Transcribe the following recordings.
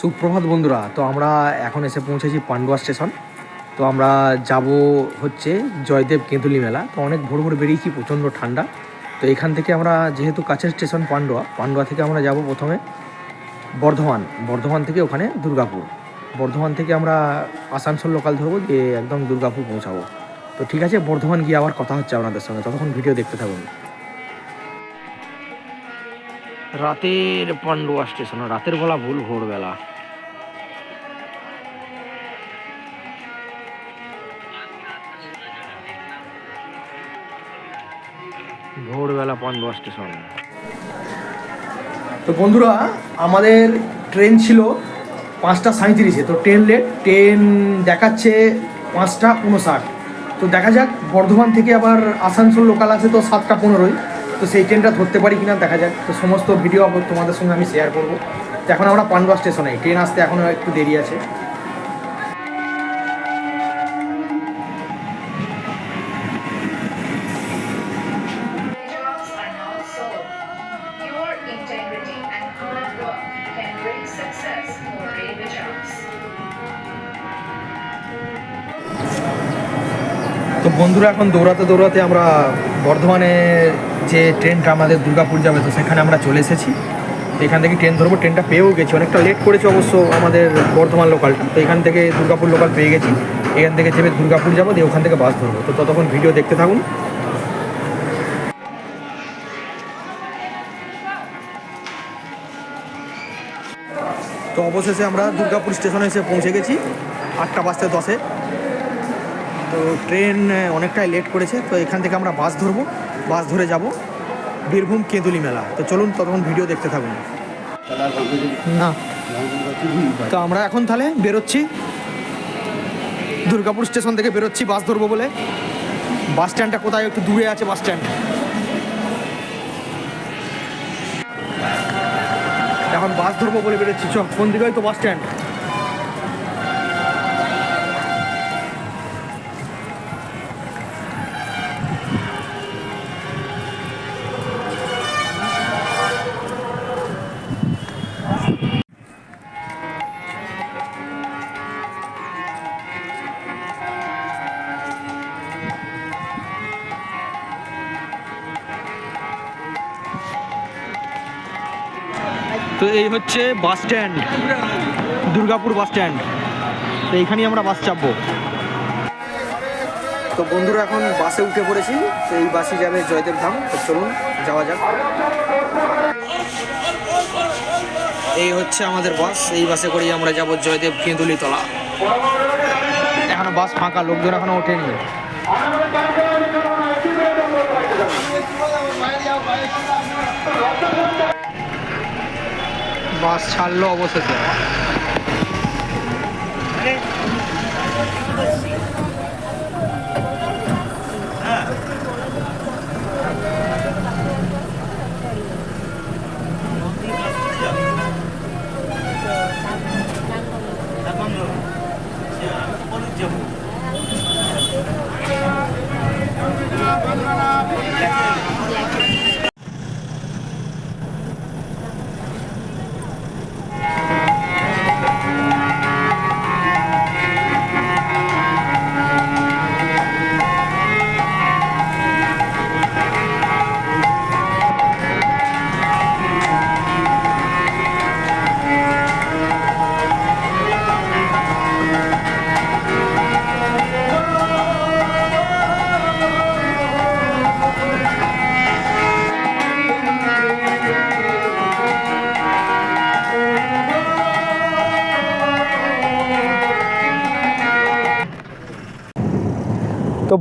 সুপ্রভাত বন্ধুরা, তো আমরা এখন এসে পৌঁছেছি পান্ডুয়া স্টেশন। তো আমরা যাব হচ্ছে জয়দেব কেঁদুলি মেলা। তো অনেক ভোর ভোর বেরিয়েছি, প্রচণ্ড ঠান্ডা। তো এখান থেকে আমরা, যেহেতু কাছের স্টেশন পান্ডুয়া পান্ডুয়া থেকে আমরা যাব প্রথমে বর্ধমান। বর্ধমান থেকে ওখানে দুর্গাপুর। বর্ধমান থেকে আমরা আসানসোল লোকাল ধরবো দিয়ে একদম দুর্গাপুর পৌঁছাবো। তো ঠিক আছে, বর্ধমান গিয়ে আবার কথা হচ্ছে আপনাদের সঙ্গে। ততক্ষণ ভিডিও দেখতে থাকুন। রাতের পান্ডুয়া স্টেশন, রাতের বেলা ভুল ভোরবেলা। ভোরবেলা পান্ডুয়া স্টেশন তো বন্ধুরা, আমাদের ট্রেন ছিল পাঁচটা সাঁত্রিশে তো ট্রেন লেট ট্রেন দেখাচ্ছে পাঁচটা উনষাট তো দেখা যাক, বর্ধমান থেকে আবার আসানসোল লোকাল আছে তো সাতটা পনেরোই। তো সেই ট্রেনটা ধরতে পারি কিনা দেখা যাক। তো সমস্ত ভিডিও তোমাদের সঙ্গে আমি শেয়ার করব। এখন আমরা পান্ডুয়া স্টেশনে ট্রেন আসতে এখনও একটু দেরি আছে। বন্ধুরা, এখন দৌড়াতে দৌড়াতে আমরা বর্ধমানে যে ট্রেনটা আমাদের দুর্গাপুর যাবে, তো সেখানে আমরা চলে এসেছি। এখান থেকে ট্রেন ধরবো, ট্রেনটা পেয়েও গেছি। অনেকটা লেট করেছে অবশ্য আমাদের বর্ধমান লোকালটা তো এখান থেকে দুর্গাপুর লোকাল পেয়ে গেছি। এখান থেকে চেপে দুর্গাপুর যাব, দিয়ে ওখান থেকে বাস ধরবো। তো ততক্ষণ ভিডিও দেখতে থাকুন। তো অবশেষে আমরা দুর্গাপুর স্টেশনে এসে পৌঁছে গেছি, আটটা বাজতে দশে। তো ট্রেন অনেকটাই লেট করেছে, তো এখান থেকে আমরা বাস ধরবো। বাস ধরে যাব বীরভূম কেঁদুলি মেলা। তো চলুন ততক্ষণ ভিডিও দেখতে থাকুন। না। তো আমরা এখন তাহলে বেরোচ্ছি। দুর্গাপুর স্টেশন থেকে বেরোচ্ছি বাস ধরবো বলে। বাস স্ট্যান্ডটা কোথায়? একটু দূরে আছে বাস স্ট্যান্ড এখন বাস ধরবো বলে বেরোচ্ছি। চ কোন দিকে তো বাস স্ট্যান্ড তো এই হচ্ছে bus stand Durgapur bus stand. তো এইখানেই আমরা বাস চাপবো। তো বন্ধুরা এখন বাসে উঠে পড়েছি তো এই বাসে যাবে জয়দেব ধাম। তো চলুন যাওয়া যাক। এই হচ্ছে আমাদের বাস এই বাসে করেই আমরা যাব জয়দেব কেঁদুলি তলা এখনও বাস ফাঁকা লোকজন এখনও ওঠেনি। বাস ছাড়লো অবশেষে।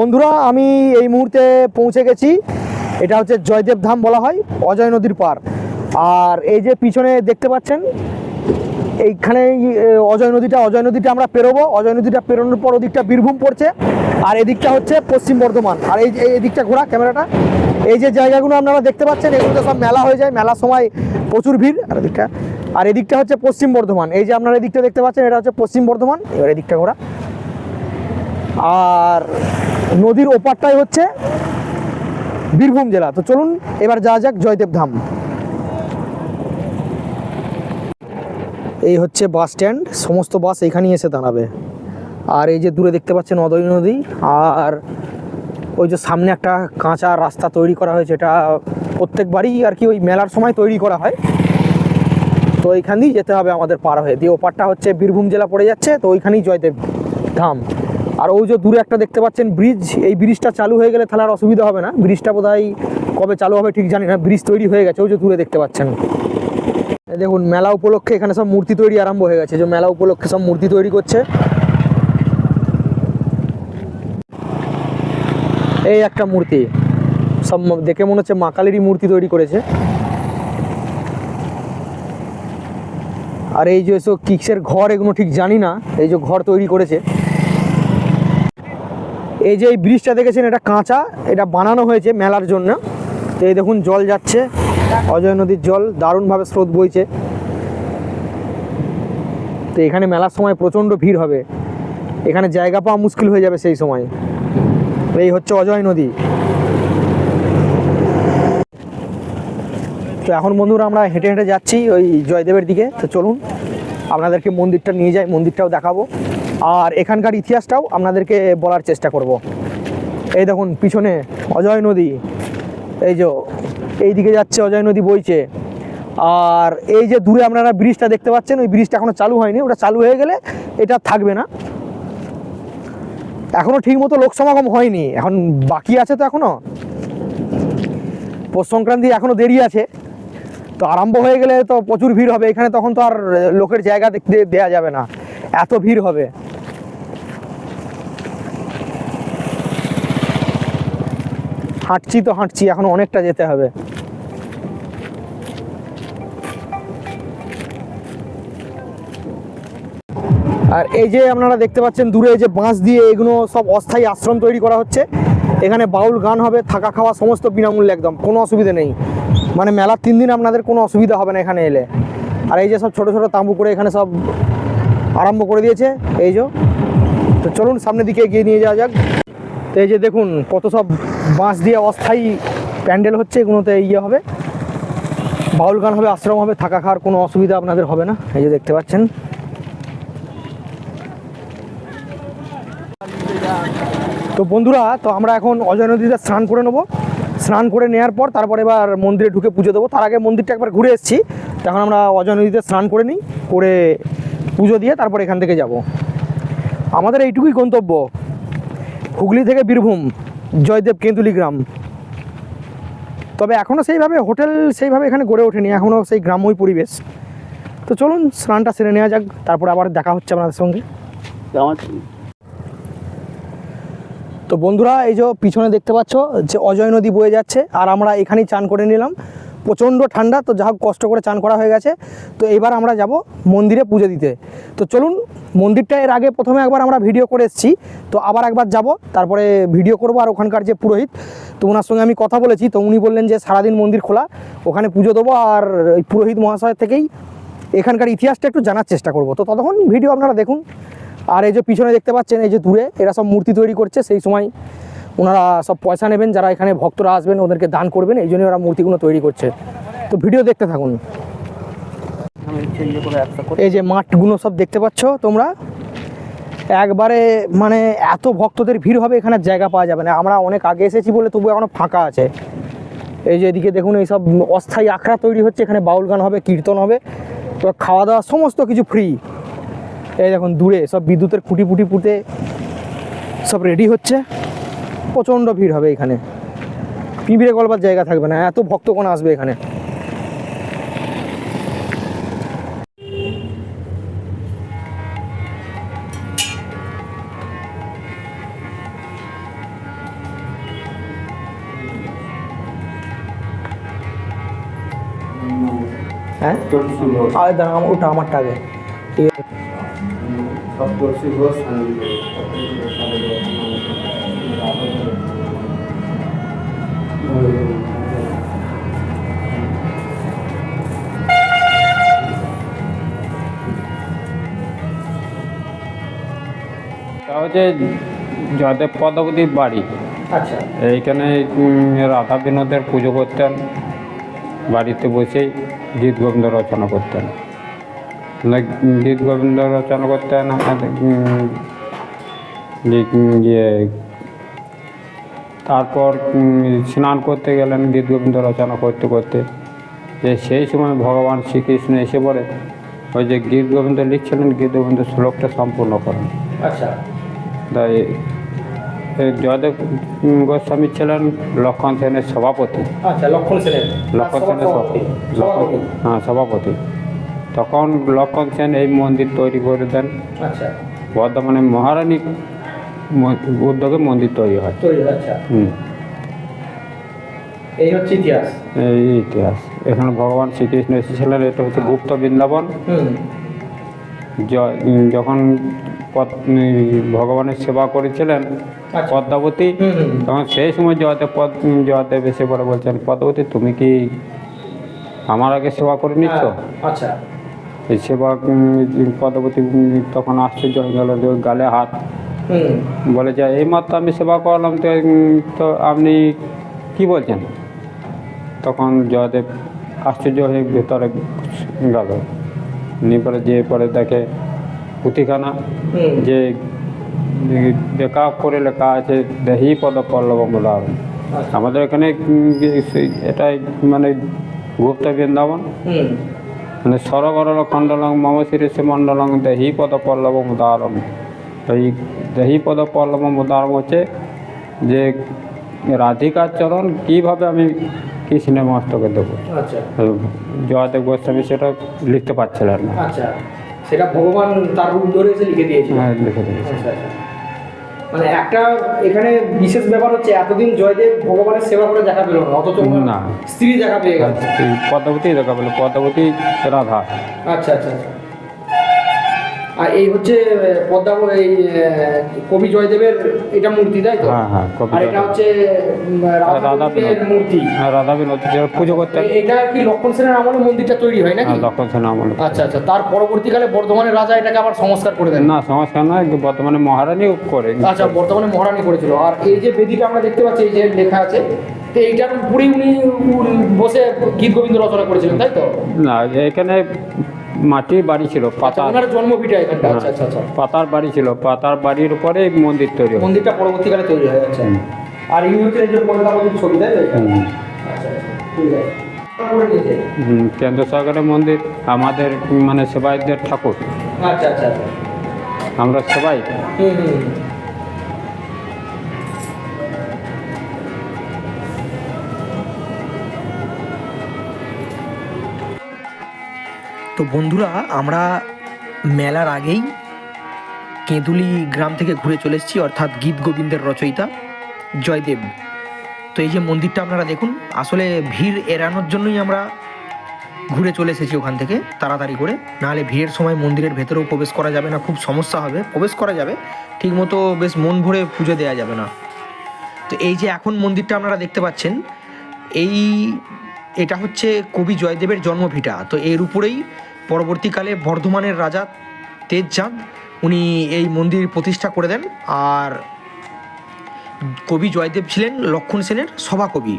বন্ধুরা, আমি এই মুহূর্তে পৌঁছে গেছি। এটা হচ্ছে জয়দেব ধাম বলা হয়, অজয় নদীর পার। আর এই যে পিছনে দেখতে পাচ্ছেন, এইখানে অজয় নদীটা অজয় নদীটা আমরা পেরোবো। অজয় নদীটা পেরোনোর পর ওদিকটা বীরভূম পড়ছে। আর এদিকটা হচ্ছে পশ্চিম বর্ধমান। আর এই এই, এদিকটা ঘোরা ক্যামেরাটা। এই যে জায়গাগুলো আপনারা দেখতে পাচ্ছেন, এগুলোতে সব মেলা হয়ে যায়। মেলার সময় প্রচুর ভিড়। আর এদিকটা আর এদিকটা হচ্ছে পশ্চিম বর্ধমান। এই যে আপনারা এদিকটা দেখতে পাচ্ছেন, এটা হচ্ছে পশ্চিম বর্ধমান। এবার এদিকটা ঘোরা। আর নদীর ওপারটাই হচ্ছে বীরভূম জেলা। তো চলুন, এবার যাওয়া যাক জয়দেব ধাম। এই হচ্ছে বাস স্ট্যান্ড, সমস্ত বাস এখানেই এসে দাঁড়াবে। আর এই যে দূরে দেখতে পাচ্ছেন অদয় নদী, আর ওই যে সামনে একটা কাঁচা রাস্তা তৈরি করা হয়েছে, এটা প্রত্যেকবারই আর কি ওই মেলার সময় তৈরি করা হয়। তো ওইখান দিয়েই যেতে হবে আমাদের পার হয়ে। দিয়ে ওপারটা হচ্ছে বীরভূম জেলা পড়ে যাচ্ছে, তো ওইখানেই জয়দেব ধাম। আর ওই যে দূরে একটা দেখতে পাচ্ছেন ব্রিজ এই ব্রিজটা চালু হয়ে গেলে তাহলে আর অসুবিধা হবে না। ব্রিজটা বোধহয় কবে চালু হবে ঠিক জানি না ব্রিজ তৈরি হয়ে গেছে, ওই যে দূরে দেখতে পাচ্ছেন। দেখুন, মেলা উপলক্ষে এখানে সব মূর্তি তৈরি আরম্ভ হয়ে গেছে, যে মেলা উপলক্ষে সব মূর্তি তৈরি করছে। এই একটা মূর্তি, সব দেখে মনে হচ্ছে মা কালীরই মূর্তি তৈরি করেছে। আর এই যে এসব কিক্সের ঘর এগুলো ঠিক জানি না, এই যে ঘর তৈরি করেছে। এই যে এই ব্রিজটা দেখেছেন, এটা কাঁচা, এটা বানানো হয়েছে মেলার জন্য। তো এই দেখুন, জল যাচ্ছে, অজয় নদীর জল, দারুণভাবে স্রোত বইছে। তো এখানে মেলার সময় প্রচণ্ড ভিড় হবে। এখানে জায়গা পাওয়া মুশকিল হয়ে যাবে সেই সময়। এই হচ্ছে অজয় নদী। তো এখন বন্ধুরা, আমরা হেঁটে হেঁটে যাচ্ছি ওই জয়দেবের দিকে। তো চলুন, আপনাদেরকে মন্দিরটা নিয়ে যাই, মন্দিরটাও দেখাবো। আর এখানকার ইতিহাসটাও আপনাদেরকে বলার চেষ্টা করব। এই দেখুন, পিছনে অজয় নদী। এই যে এই দিকে যাচ্ছে অজয় নদী বইছে। আর এই যে দূরে আপনারা ব্রিজটা দেখতে পাচ্ছেন, ওই ব্রিজটা এখনও চালু হয়নি। ওটা চালু হয়ে গেলে এটা থাকবে না। এখনও ঠিক মতো লোক সমাগম হয়নি। এখন বাকি আছে তো এখনও। পৌষ সংক্রান্তি এখনও দেরি আছে। তো আরম্ভ হয়ে গেলে তো প্রচুর ভিড় হবে। এখানে তখন তো আর লোকের জায়গা দেখতে দেওয়া যাবে না। এত ভিড় হবে। হাঁটছি তো হাঁটছি, এখন অনেকটা যেতে হবে। আর এই যে আপনারা দেখতে পাচ্ছেন দূরে যে বাঁশ দিয়ে এগুলো সব অস্থায়ী আশ্রম তৈরি করা হচ্ছে। এখানে বাউল গান হবে, থাকা খাওয়া সমস্ত বিনামূল্যে একদম, কোনো অসুবিধা নেই। মানে মেলার তিন দিন আপনাদের কোনো অসুবিধা হবে না এখানে এলে। আর এই যে সব ছোট ছোট তাঁবু করে এখানে সব আরম্ভ করে দিয়েছে, এই যে। তো চলুন সামনের দিকে এগিয়ে নিয়ে যাওয়া যাক। তো এই যে দেখুন, কত সব বাঁশ দিয়ে অস্থায়ী প্যান্ডেল হচ্ছে, এগুলোতে ইয়ে হবে। বাউল গান হবে, আশ্রম হবে, থাকা খাওয়ার কোনো অসুবিধা আপনাদের হবে না। এই যে দেখতে পাচ্ছেন। তো বন্ধুরা, তো আমরা এখন অজয় নদীতে স্নান করে নেব। স্নান করে নেওয়ার পর তারপরে এবার মন্দিরে ঢুকে পুজো দেবো। তার আগে মন্দিরটা একবার ঘুরে এসেছি। তখন আমরা অজয় নদীতে স্নান করে নিই, করে পুজো দিয়ে তারপর এখান থেকে যাব। আমাদের এইটুকুই গন্তব্য। হুগলি থেকে বীরভূম, জয়দেব কেন্দুলি গ্রাম। তবে এখনও সেইভাবে হোটেল সেইভাবে এখানে গড়ে ওঠেনি এখনও সেই গ্রাম্যই পরিবেশ। তো চলুন, স্নানটা সেরে নেওয়া যাক, তারপর আবার দেখা হচ্ছে আপনাদের সঙ্গে। তো বন্ধুরা, এই যে পিছনে দেখতে পাচ্ছ যে অজয় নদী বয়ে যাচ্ছে, আর আমরা এখানেই চান করে নিলাম। প্রচণ্ড ঠান্ডা, তো যা কষ্ট করে চান করা হয়ে গেছে। তো এবার আমরা যাব মন্দিরে পুজো দিতে। তো চলুন, মন্দিরটা এর আগে প্রথমে একবার আমরা ভিডিও করে এসেছি। তো আবার একবার যাব, তারপরে ভিডিও করব আর ওখানকার যে পুরোহিত, তো ওনার সঙ্গে আমি কথা বলেছি। তো উনি বললেন যে সারাদিন মন্দির খোলা, ওখানে পুজো দেবো আর ওই পুরোহিত মহাশয় থেকেই এখানকার ইতিহাসটা একটু জানার চেষ্টা করব। তো ততক্ষণ ভিডিও আপনারা দেখুন। আর এই যে পিছনে দেখতে পাচ্ছেন, এই যে দূরে এরা সব মূর্তি তৈরি করছে, সেই সময় ওনারা সব পয়সা নেবেন, যারা এখানে ভক্তরা আসবেন, ওদেরকে দান করবেন, এই জন্য ওরা মূর্তিগুলো তৈরি করছে। তো ভিডিও দেখতে থাকুন। এই যে মাঠগুলো সব দেখতে পাচ্ছ তোমরা? একবারে মানে এত ভক্তদের ভিড় হবে, এখানে জায়গা পাওয়া যাবে না। আমরা অনেক আগে এসেছি বলে তবু এখনও ফাঁকা আছে। এই যে এদিকে দেখুন, এই সব অস্থায়ী আখড়া তৈরি হচ্ছে, এখানে বাউল গান হবে, কীর্তন হবে। তো খাওয়া দাওয়া সমস্ত কিছু ফ্রি এই দেখুন, দূরে সব বিদ্যুতের খুঁটি ফুটি পুঁতে সব রেডি হচ্ছে। প্রচণ্ড ভিড় হবে এখানে। পিঁপড়ে গলবার জায়গা থাকবে না, এত ভক্তগণ আসবে এখানে। হ্যাঁ? আমার- ওটা আমারটা আগে। ঠিক আছে। হচ্ছে জয়দেব পদ্মাবতীর বাড়ি। আচ্ছা। এইখানে রাধা বিনোদের পুজো করতেন বাড়িতে বসেই গীত গোবিন্দ রচনা করতেন। গীত গোবিন্দ রচনা করতেন আর, উম, যে- উম, যে তারপর স্নান করতে গেলেন গীত গোবিন্দ রচনা করতে করতে। যে সেই সময় ভগবান শ্রীকৃষ্ণ এসে পড়ে ওই যে গীত গোবিন্দ লিখছিলেন গীত গোবিন্দ শ্লোকটা সম্পূর্ণ করেন। আচ্ছা। তাই জয়দেব গোস্বামী ছিলেন লক্ষণ সেনের সভাপতি। আচ্ছা লক্ষণ সেনের। লক্ষণ সেনের সভ- লক্ষণ হ্যাঁ সভাপতি। তখন লক্ষণ সেন এই মন্দির তৈরি করে দেন। আচ্ছা। বর্ধমানে মহারানী উদ্যোগে মন্দির তৈরি হয়। তৈরি আচ্ছা। হুম। এই হচ্ছে ইতিহাস। এই ইতিহাস। এখানে ভগবান শ্রীকৃষ্ণ এসেছিলেন এটা হচ্ছে গুপ্ত বৃন্দাবন। যখন ভগবানের সেবা করেছিলেন আচ্ছা। পদ্মাবতী তখন সেই সময় জয়দেব পদ জয়দেব এসে পরে বলছেন পদ্মাবতী তুমি কি আমার আগে সেবা করে নিচ্ছ? হ্যাঁ, আচ্ছা। এই সেবা পদ্মাবতী তখন আশ্চর্য হয়ে গেল গালে হাত। বলে যে এই মাত্র আমি সেবা করলাম তো তো আপনি কি বলছেন? তখন জয়দেব আশ্চর্য হয়ে ভেতরে গেল। নিয়ে পরে যে পরে দেখে পুঁথিখানা যে বেকা করে লেখা আছে দেহি পদ পল্লব মুদার আচ্ছা। আমাদের এখানে এটাই মানে গুপ্ত বৃন্দাবন। মানে সরগরল খণ্ডলং মম শিরসে মণ্ডলং দেহি পদ পল্লব মুদারম এই দেহি পদ পল্লব মুদারম হচ্ছে যে রাধিকার চরণ কীভাবে আমি কৃষ্ণের মস্তকে দেবো। আচ্ছা। জয়দেব গোস্বামী সেটা লিখতে পারছিলেন না। আচ্ছা সেটা ভগবান তার রূপ ধরে এসে লিখে দিয়েছিল হ্যাঁ লিখে দিয়েছে আচ্ছা। মানে একটা এখানে বিশেষ ব্যাপার হচ্ছে এতদিন জয়দেব ভগবানের সেবা করে দেখা পেল না অথচ না। স্ত্রী দেখা পেয়ে গেল। পদ্মাবতী দেখা পেল পদ্মাবতী রাধা। আচ্ছা আচ্ছা আচ্ছা। আর এই হচ্ছে পদ্মা এই কবি জয়দেবের এটা মূর্তি তাই তো? হ্যাঁ, হ্যাঁ, আর এটা হচ্ছে উম, রাধা রাধা গোবিন্দের বিনোদ। মূর্তি। হ্যাঁ রাধা বিনোদ পুজো করতেন এ- এটা কি লক্ষণ সেনের আমলে মন্দিরটা তৈরি হয় নাকি? হ্যাঁ, লক্ষণ সেন আমলে। আচ্ছা আচ্ছা তার পরবর্তীকালে বর্ধমানের রাজা এটাকে আবার সংস্কার করে দেন। না সংস্কার নয় বর্তমানে মহারানীও করে। আচ্ছা বর্তমানে মহারানী করেছিল। আর এই যে বেদিটা আমরা দেখতে পাচ্ছি এই যে লেখা আছে তো এইটার উপরেই উনি উনি বসে গীত গোবিন্দ রচনা করেছিলেন তাই তো? না এখানে মাটির বাড়ি ছিল আচ্ছা পাতা ওনার জন্মভিটা এখানটা আচ্ছা আচ্ছা আচ্ছা। পাতার বাড়ি ছিল পাতার বাড়ির উপরে মন্দির তৈরি হয়। মন্দিরটা পরবর্তীকালে তৈরি হয় আচ্ছা। হুম। আর ইনি হচ্ছে এই যে ছবি তাই তো? আচ্ছা ঠিক আছে। কেন্দ্র সরকারের মন্দির আমাদের মানে সেবায়তদের ঠাকুর। আচ্ছা আচ্ছা আমরা সবাই। তো বন্ধুরা, আমরা মেলার আগেই কেঁদুলি গ্রাম থেকে ঘুরে চলে এসেছি, অর্থাৎ গীত গোবিন্দের রচয়িতা জয়দেব। তো এই যে মন্দিরটা আপনারা দেখুন, আসলে ভিড় এড়ানোর জন্যই আমরা ঘুরে চলে এসেছি ওখান থেকে, তাড়াতাড়ি করে। নাহলে ভিড়ের সময় মন্দিরের ভেতরেও প্রবেশ করা যাবে না, খুব সমস্যা হবে। প্রবেশ করা যাবে, ঠিকমতো বেশ মন ভরে পুজো দেওয়া যাবে না। তো এই যে এখন মন্দিরটা আপনারা দেখতে পাচ্ছেন, এই, এটা হচ্ছে কবি জয়দেবের জন্মভিটা। তো এর উপরেই পরবর্তীকালে বর্ধমানের রাজা তেজচাঁদ, উনি এই মন্দির প্রতিষ্ঠা করে দেন। আর কবি জয়দেব ছিলেন লক্ষণ সেনের সভাকবি।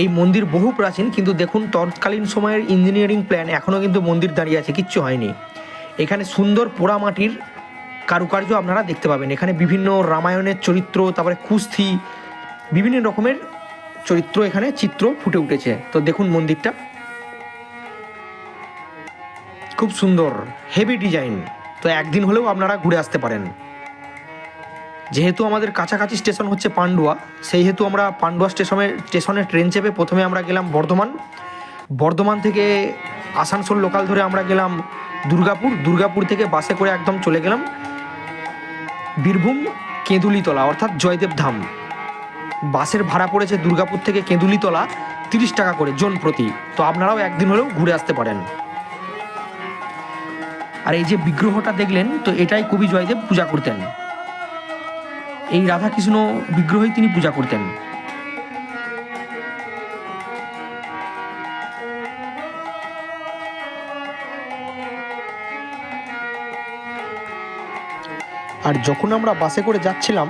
এই মন্দির বহু প্রাচীন, কিন্তু দেখুন তৎকালীন সময়ের ইঞ্জিনিয়ারিং প্ল্যান এখনও কিন্তু মন্দির দাঁড়িয়ে আছে, কিচ্ছু হয়নি। এখানে সুন্দর পোড়ামাটির কারুকার্য আপনারা দেখতে পাবেন। এখানে বিভিন্ন রামায়ণের চরিত্র, তারপরে কুস্তি, বিভিন্ন রকমের চরিত্র এখানে, চিত্র ফুটে উঠেছে। তো দেখুন মন্দিরটা। খুব সুন্দর হেভি ডিজাইন তো একদিন হলেও আপনারা ঘুরে আসতে পারেন। যেহেতু আমাদের কাছাকাছি স্টেশন হচ্ছে পান্ডুয়া, সেই হেতু আমরা পান্ডুয়া স্টেশনে স্টেশনে ট্রেন চেপে প্রথমে আমরা গেলাম বর্ধমান। বর্ধমান থেকে আসানসোল লোকাল ধরে আমরা গেলাম দুর্গাপুর। দুর্গাপুর থেকে বাসে করে একদম চলে গেলাম বীরভূম কেঁদুলিতলা, অর্থাৎ জয়দেব ধাম। বাসের ভাড়া পড়েছে দুর্গাপুর থেকে কেঁদুলিতলা তিরিশ টাকা করে, জন প্রতি। তো আপনারাও একদিন হলেও ঘুরে আসতে পারেন। আর এই যে বিগ্রহটা দেখলেন, তো এটাই কবি জয়দেব পূজা করতেন। এই রাধাকৃষ্ণ বিগ্রহই তিনি পূজা করতেন। আর যখন আমরা বাসে করে যাচ্ছিলাম,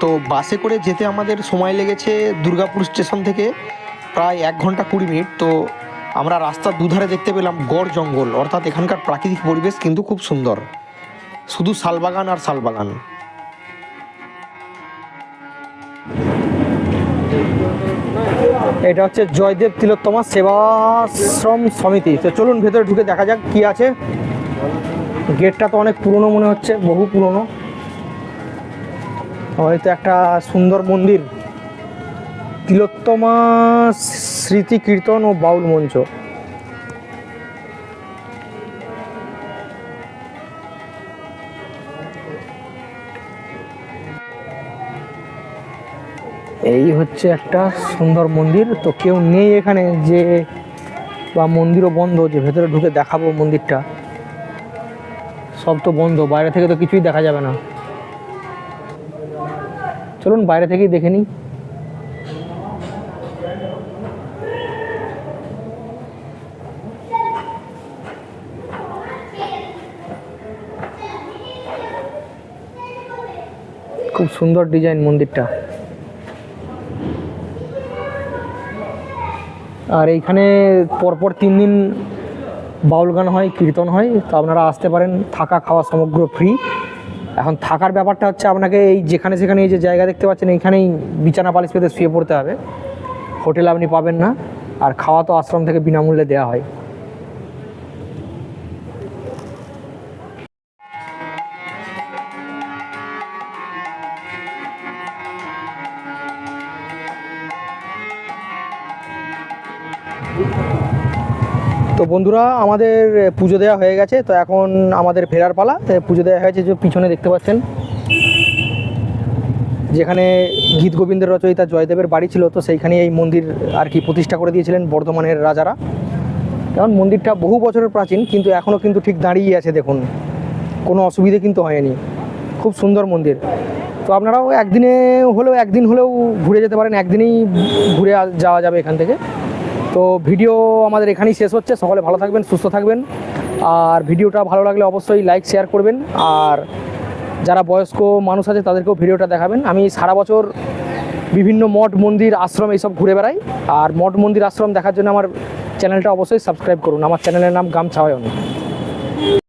তো বাসে করে যেতে আমাদের সময় লেগেছে দুর্গাপুর স্টেশন থেকে প্রায় এক ঘণ্টা কুড়ি মিনিট, তো আমরা রাস্তার দুধারে দেখতে পেলাম গড় জঙ্গল, অর্থাৎ এখানকার প্রাকৃতিক পরিবেশ কিন্তু খুব সুন্দর। শুধু শালবাগান আর শালবাগান। এটা হচ্ছে জয়দেব তিলোত্তমা সেবাশ্রম সমিতি। তো চলুন ভেতরে ঢুকে দেখা যাক কি আছে। গেটটা তো অনেক পুরনো মনে হচ্ছে, বহু পুরনো। হয়তো একটা সুন্দর মন্দির। তিলোত্তমা স্মৃতি কীর্তন ও বাউল মঞ্চ। এই হচ্ছে একটা সুন্দর মন্দির। তো কেউ নেই এখানে যে বা মন্দিরও বন্ধ, যে ভেতরে ঢুকে দেখাবো মন্দিরটা। সব তো বন্ধ, বাইরে থেকে তো কিছুই দেখা যাবে না। চলুন বাইরে থেকেই দেখে নিই। খুব সুন্দর ডিজাইন মন্দিরটা। আর এইখানে পরপর তিন দিন বাউল গান হয়, কীর্তন হয়, তো আপনারা আসতে পারেন, থাকা খাওয়া সমগ্র ফ্রি এখন থাকার ব্যাপারটা হচ্ছে আপনাকে এই যেখানে সেখানে এই যে জায়গা দেখতে পাচ্ছেন, এইখানেই বিছানা পালিশ পেতে শুয়ে পড়তে হবে। হোটেল আপনি পাবেন না, আর খাওয়া তো আশ্রম থেকে বিনামূল্যে দেওয়া হয়। বন্ধুরা, আমাদের পুজো দেওয়া হয়ে গেছে, তো এখন আমাদের ফেরার পালা। পুজো দেওয়া হয়েছে যে পিছনে দেখতে পাচ্ছেন, যেখানে গীত গোবিন্দের রচয়িতা জয়দেবের বাড়ি ছিল, তো সেইখানে এই মন্দির আর কি প্রতিষ্ঠা করে দিয়েছিলেন বর্ধমানের রাজারা। যেমন মন্দিরটা বহু বছরের প্রাচীন, কিন্তু এখনও কিন্তু ঠিক দাঁড়িয়ে আছে, দেখুন। কোনো অসুবিধে কিন্তু হয়নি। খুব সুন্দর মন্দির। তো আপনারাও একদিনে হলেও, একদিন হলেও ঘুরে যেতে পারেন, একদিনেই ঘুরে যাওয়া যাবে এখান থেকে। তো ভিডিও আমাদের এখানেই শেষ হচ্ছে। সকলে ভালো থাকবেন, সুস্থ থাকবেন। আর ভিডিওটা ভালো লাগলে অবশ্যই লাইক শেয়ার করবেন। আর যারা বয়স্ক মানুষ আছে, তাদেরকেও ভিডিওটা দেখাবেন। আমি সারা বছর বিভিন্ন মঠ, মন্দির, আশ্রম এইসব ঘুরে বেড়াই। আর মঠ, মন্দির, আশ্রম দেখার জন্য আমার চ্যানেলটা অবশ্যই সাবস্ক্রাইব করুন। আমার চ্যানেলের নাম গামছাওয়ন